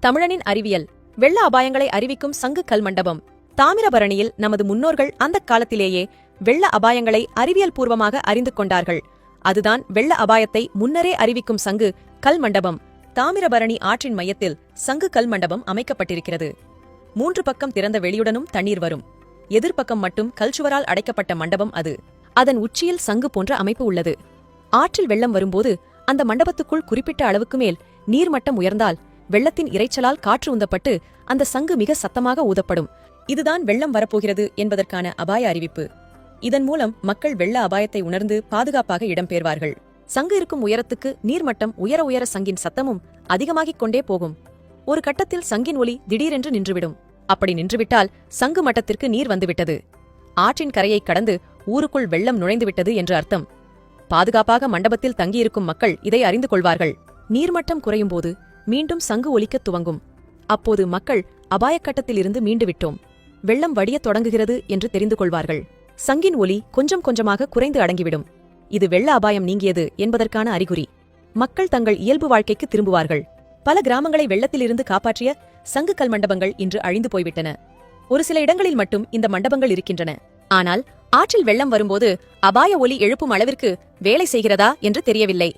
தமிழனின் அறிவியல். வெள்ள அபாயங்களை அறிவிக்கும் சங்கு கல் மண்டபம். தாமிரபரணியில் நமது முன்னோர்கள் அந்தக் காலத்திலேயே வெள்ள அபாயங்களை அறிவியல் பூர்வமாக அறிந்து கொண்டார்கள். அதுதான் வெள்ள அபாயத்தை முன்னரே அறிவிக்கும் சங்கு கல் மண்டபம். தாமிரபரணி ஆற்றின் மையத்தில் சங்கு கல் மண்டபம் அமைக்கப்பட்டிருக்கிறது. மூன்று பக்கம் திறந்த வெளியுடனும் தண்ணீர் வரும். எதிர்ப்பக்கம் மட்டும் கல்சுவரால் அடைக்கப்பட்ட மண்டபம் அது. அதன் உச்சியில் சங்கு போன்ற அமைப்பு உள்ளது. ஆற்றில் வெள்ளம் வரும்போது அந்த மண்டபத்துக்குள் குறிப்பிட்ட அளவுக்கு மேல் நீர்மட்டம் உயர்ந்தால் வெள்ளத்தின் இரைச்சலால் காற்று உந்தப்பட்டு அந்த சங்கு மிக சத்தமாக ஊதப்படும். இதுதான் வெள்ளம் வரப்போகிறது என்பதற்கான அபாய அறிவிப்பு. இதன் மூலம் மக்கள் வெள்ள அபாயத்தை உணர்ந்து பாதுகாப்பாக இடம்பெயர்வார்கள். சங்கு இருக்கும் உயரத்துக்கு நீர்மட்டம் உயர உயர சங்கின் சத்தமும் அதிகமாகிக் கொண்டே போகும். ஒரு கட்டத்தில் சங்கின் ஒலி திடீரென்று நின்றுவிடும். அப்படி நின்றுவிட்டால் சங்கு மட்டத்திற்கு நீர் வந்துவிட்டது. ஆற்றின் கரையை கடந்து ஊருக்குள் வெள்ளம் நுழைந்துவிட்டது என்று அர்த்தம். பாதுகாப்பாக மண்டபத்தில் தங்கியிருக்கும் மக்கள் இதை அறிந்து கொள்வார்கள். நீர்மட்டம் குறையும்போது மீண்டும் சங்கு ஒலிக்கத் துவங்கும். அப்போது மக்கள் அபாயக்கட்டத்திலிருந்து கட்டத்திலிருந்து வெள்ளம் வடியத் தொடங்குகிறது என்று தெரிந்து கொள்வார்கள். சங்கின் ஒலி கொஞ்சம் கொஞ்சமாக குறைந்து அடங்கிவிடும். இது வெள்ள அபாயம் நீங்கியது என்பதற்கான அறிகுறி. மக்கள் தங்கள் இயல்பு வாழ்க்கைக்கு திரும்புவார்கள். பல கிராமங்களை வெள்ளத்திலிருந்து காப்பாற்றிய சங்கு கல் மண்டபங்கள் இன்று அழிந்து போய்விட்டன. ஒரு சில இடங்களில் மட்டும் இந்த மண்டபங்கள் இருக்கின்றன. ஆனால் ஆற்றில் வெள்ளம் வரும்போது அபாய ஒலி எழுப்பும் அளவிற்கு வேலை செய்கிறதா என்று தெரியவில்லை.